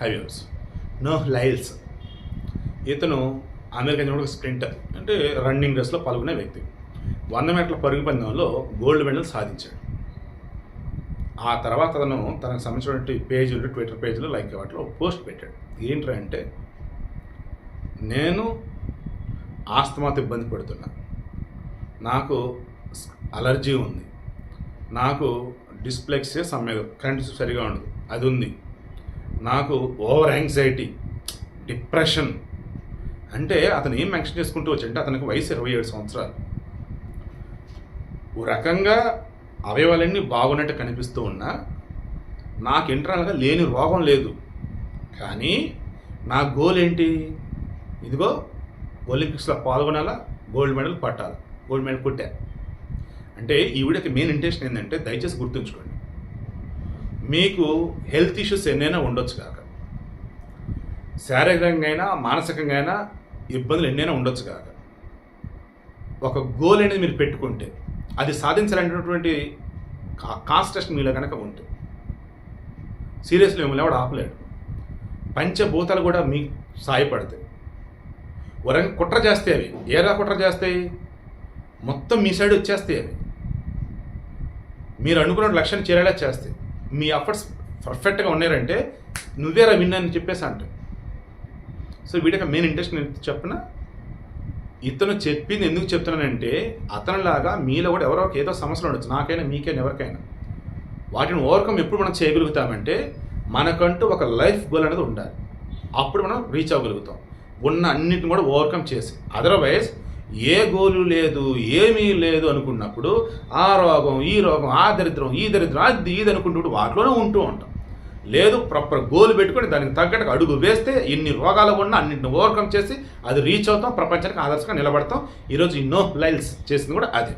Highways. Noah Lyles. ఇతను American చెందిన ఒక స్ప్రింటర్ అంటే రన్నింగ్ రేస్లో పాల్గొనే వ్యక్తి. వంద మీటర్ల పరుగు పందెంలో గోల్డ్ మెడల్ సాధించాడు. ఆ తర్వాత అతను తనకు సంబంధించినటువంటి పేజీలు ట్విట్టర్ పేజీలు లైక్ వాటిలో పోస్ట్ పెట్టాడు. ఏంటి అంటే నేను ఆస్తమాతో ఇబ్బంది పడుతున్నా. నాకు అలర్జీ ఉంది. నాకు డిస్ప్లెక్సే సమ్మె కరెంట్ సరిగా ఉండదు. అది ఉంది. నాకు ఓవర్ యాంగ్జైటీ డిప్రెషన్ అంటే అతను ఏం మెన్షన్ చేసుకుంటూ వచ్చంటే అతనికి వయసు ఇరవై ఏడు సంవత్సరాలు. ఓ రకంగా అవయవాలన్నీ బాగున్నట్టు కనిపిస్తూ ఉన్నా నాకు ఇంటర్నల్గా లేని రోగం లేదు. కానీ నా గోల్ ఏంటి? ఇదిగో ఒలింపిక్స్లో పాల్గొనాలా? గోల్డ్ మెడల్ పట్టాలి గోల్డ్ మెడల్ కొట్టా. అంటే ఈవిడకి మెయిన్ ఇంటెన్షన్ ఏంటంటే దయచేసి గుర్తుంచుకోండి. మీకు హెల్త్ ఇష్యూస్ ఎన్నైనా ఉండొచ్చు కాక. శారీరకంగా అయినా మానసికంగా అయినా ఇబ్బందులు ఎన్నైనా ఉండొచ్చు కాక. ఒక గోల్ అనేది మీరు పెట్టుకుంటే అది సాధించాలనేటువంటి కాన్స్ట్రక్షన్ మీలో కనుక ఉంటే సీరియస్లీ మిమ్మల్ని ఎవడు ఆపలేడు. పంచభూతాలు కూడా మీకు సాయపడతాయి. వరంగ కుట్ర చేస్తాయి అవి. ఏరా కుట్ర చేస్తాయి? మొత్తం మీ సైడ్ వచ్చేస్తాయి అవి. మీరు అనుకున్న లక్ష్యాన్ని చేరేలా చేస్తాయి. మీ ఎఫర్ట్స్ పర్ఫెక్ట్గా ఉన్నారంటే నువ్వేరా విన్ అని చెప్పేసి అంటే. సో వీటికి మెయిన్ ఇంట్రెస్ట్ నేను చెప్పిన? ఇతను చెప్పింది ఎందుకు చెప్తున్నానంటే అతనిలాగా మీలో కూడా ఎవరో ఏదో సమస్యలు ఉండొచ్చు. నాకైనా మీకైనా ఎవరికైనా. వాటిని ఓవర్కమ్ ఎప్పుడు మనం చేయగలుగుతామంటే మనకంటూ ఒక లైఫ్ గోల్ అనేది ఉండాలి. అప్పుడు మనం రీచ్ అవ్వగలుగుతాం. ఉన్న అన్నిటిని కూడా ఓవర్కమ్ చేసి. అదర్వైజ్ ఏ గోలు లేదు ఏమీ లేదు అనుకున్నప్పుడు ఆ రోగం ఈ రోగం ఆ దరిద్రం ఈ దరిద్రం అది ఇది అనుకుంటూ వాటిలోనే ఉంటూ ఉంటాం. లేదు ప్రాపర్ గోలు పెట్టుకొని దానికి తగ్గట్టుగా అడుగు వేస్తే ఎన్ని రోగాలు ఉన్నా అన్నింటిని ఓవర్కమ్ చేసి అది రీచ్ అవుతాం ప్రపంచానికి ఆదర్శంగా నిలబడతాం. ఈరోజు ఈ నో లైల్స్ చేసింది కూడా అదే.